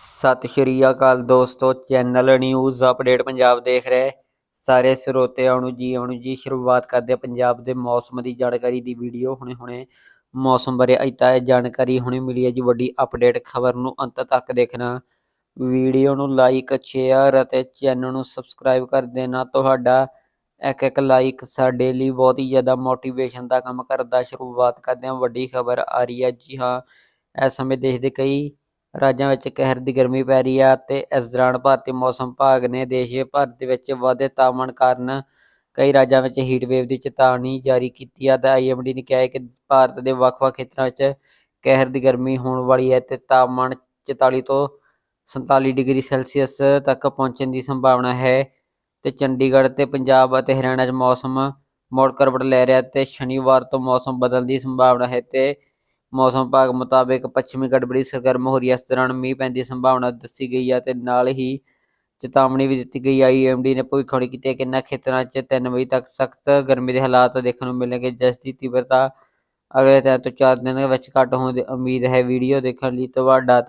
ਸਤਿ ਸ਼੍ਰੀ ਅਕਾਲ ਦੋਸਤੋ, channel news update Punjab ਦੇਖ ਰਹੇ। ਸਾਰੇ ਸਰੋਤਿਆਂ ਨੂੰ ਜੀ ਆਉਣ ਜੀ, ਸ਼ੁਰੂਆਤ ਕਰਦੇ ਪੰਜਾਬ ਦੇ ਮੌਸਮ ਦੀ ਜਾਣਕਾਰੀ ਦੀ ਵੀਡੀਓ ਹੁਣੇ ਹੁਣੇ। ਮੌਸਮ ਬਾਰੇ ਅਜਤਾ ਹੈ ਜਾਣਕਾਰੀ ਹੁਣੇ ਮਿਲੀ ਹੈ ਜੀ, ਵੱਡੀ ਅਪਡੇਟ ਖਬਰ ਨੂੰ ਅੰਤ ਤੱਕ ਦੇਖਣਾ। ਵੀਡੀਓ ਨੂੰ ਲਾਈਕ, ਸ਼ੇਅਰ ਅਤੇ ਚੈਨਲ ਨੂੰ ਸਬਸਕ੍ਰਾਈਬ ਕਰ ਦੇਣਾ। ਤੁਹਾਡਾ ਇੱਕ ਇੱਕ ਲਾਈਕ ਸਾਡੇ ਲਈ ਬਹੁਤ ਹੀ ਜ਼ਿਆਦਾ ਮੋਟੀਵੇਸ਼ਨ ਦਾ ਕੰਮ ਕਰਦਾ। ਸ਼ੁਰੂਆਤ ਕਰਦੇ ਹਾਂ, ਵੱਡੀ ਖਬਰ ਆ ਰਹੀ ਹੈ ਜੀ, ਹਾਂ। ਇਸ ਸਮੇਂ ਦੇਸ਼ ਦੇ ਕਈ ਰਾਜਾਂ ਵਿੱਚ ਕਹਿਰ ਦੀ ਗਰਮੀ ਪੈ ਰਹੀ ਹੈ ਤੇ ਇਸ ਦੌਰਾਨ ਭਾਰਤੀ ਮੌਸਮ ਵਿਭਾਗ ਨੇ ਦੇਸ਼ ਭਰ ਦੇ ਵਿੱਚ ਵਾਧੇ ਤਾਪਮਾਨ ਕਾਰਨ ਕਈ ਰਾਜਾਂ ਵਿੱਚ ਹੀਟ ਵੇਵ ਦੀ ਚੇਤਾਵਨੀ ਜਾਰੀ ਕੀਤੀ ਹੈ ਤਾਂ ਆਈਐਮਡੀ ਨੇ ਕਿਹਾ ਹੈ ਕਿ ਭਾਰਤ ਦੇ ਵੱਖ-ਵੱਖ ਖੇਤਰਾਂ ਵਿੱਚ ਕਹਿਰ ਦੀ ਗਰਮੀ ਹੋਣ ਵਾਲੀ ਹੈ ਤੇ ਤਾਪਮਾਨ 44 ਤੋਂ 47 ਡਿਗਰੀ ਸੈਲਸੀਅਸ ਤੱਕ ਪਹੁੰਚਣ ਦੀ ਸੰਭਾਵਨਾ ਹੈ। ਤੇ ਚੰਡੀਗੜ੍ਹ ਤੇ ਪੰਜਾਬ ਅਤੇ ਹਰਿਆਣਾ 'ਚ ਮੌਸਮ ਮੋੜ ਕਰਵਟ ਲੈ ਰਿਹਾ ਤੇ ਸ਼ਨੀਵਾਰ ਤੋਂ ਮੌਸਮ ਬਦਲਣ ਦੀ ਸੰਭਾਵਨਾ ਹੈ ਤੇ ਮੌਸਮ ਵਿਭਾਗ ਮੁਤਾਬਕ ਪੱਛਮੀ ਗੜਬੜੀ, ਸਰਗਰਮ ਹੋ ਰਹੀ ਹੈ। ਇਸ ਦੌਰਾਨ ਮੀਂਹ ਪੈਣ ਦੀ ਸੰਭਾਵਨਾ ਦੱਸੀ ਗਈ ਹੈ ਤੇ ਨਾਲ ਹੀ ਚੇਤਾਵਨੀ ਵੀ ਦਿੱਤੀ ਗਈ ਹੈ। ਆਈਐਮਡੀ ਨੇ ਭਵਿੱਖਬਾਣੀ ਕੀਤੀ ਹੈ ਕਿ ਇਨ੍ਹਾਂ ਖੇਤਰਾਂ 'ਚ 3 ਵਜੇ ਤੱਕ ਸਖਤ ਗਰਮੀ ਦੇ ਹਾਲਾਤ ਦੇਖਣ ਨੂੰ ਮਿਲਣਗੇ, ਜਿਸ ਦੀ ਤੀਬਰਤਾ ਅਗਲੇ ਤਿੰਨ ਤੋਂ ਚਾਰ ਦਿਨਾਂ ਵਿੱਚ ਘੱਟ ਹੋਣ ਦੀ ਉਮੀਦ ਹੈ। ਵੀਡੀਓ ਦੇਖਣ ਲਈ ਤੁਹਾਡਾ